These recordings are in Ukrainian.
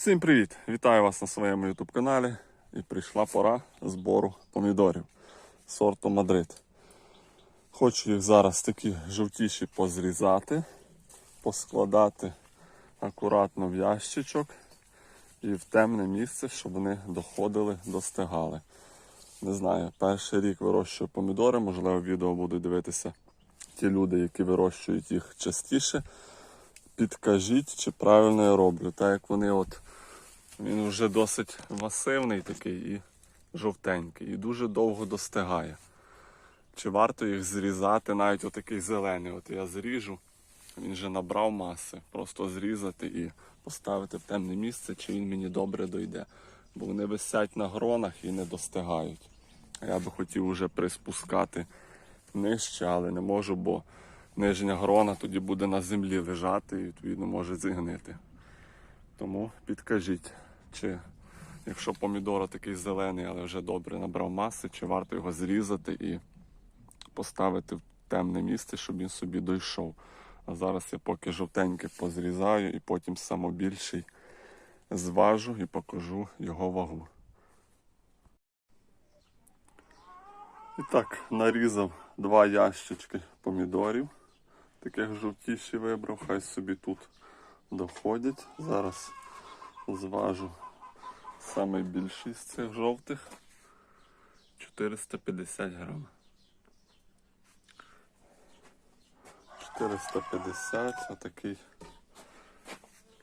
Всім привіт! Вітаю вас на своєму YouTube каналі. І прийшла пора збору помідорів сорту Мадрид. Хочу їх зараз такі жовтіші позрізати, поскладати акуратно в ящичок і в темне місце, щоб вони доходили, достигали. Не знаю, перший рік вирощую помідори, можливо, відео будуть дивитися ті люди, які вирощують їх частіше. Підкажіть, чи правильно я роблю. Так як вони от він вже досить масивний такий і жовтенький, і дуже довго достигає. Чи варто їх зрізати, навіть отакий зелений. От я зріжу, він вже набрав маси. Просто зрізати і поставити в темне місце, чи він мені добре дойде. Бо вони висять на гронах і не достигають. Я би хотів уже приспускати нижче, але не можу, бо нижня грона тоді буде на землі лежати і відповідно може зігнити. Тому підкажіть, чи якщо помідор такий зелений, але вже добре набрав маси, чи варто його зрізати і поставити в темне місце, щоб він собі дійшов. А зараз я поки жовтеньке позрізаю і потім самобільший зважу і покажу його вагу. І так, нарізав два ящички помідорів. Таких жовтіші вибрав, хай собі тут доходять. Зараз зважу найбільший з цих жовтих 450 грам. 450, а такий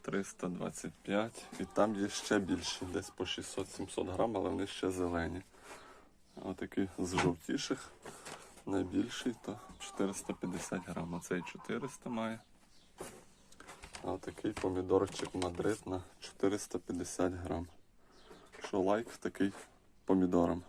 325. І там є ще більші, десь по 600-700 грам, але вони ще зелені. А такий з жовтіших, найбільший то 450 грам. А цей 400 має. А такий помідорчик Мадрид на 450 грам. Що лайк такий помідорам.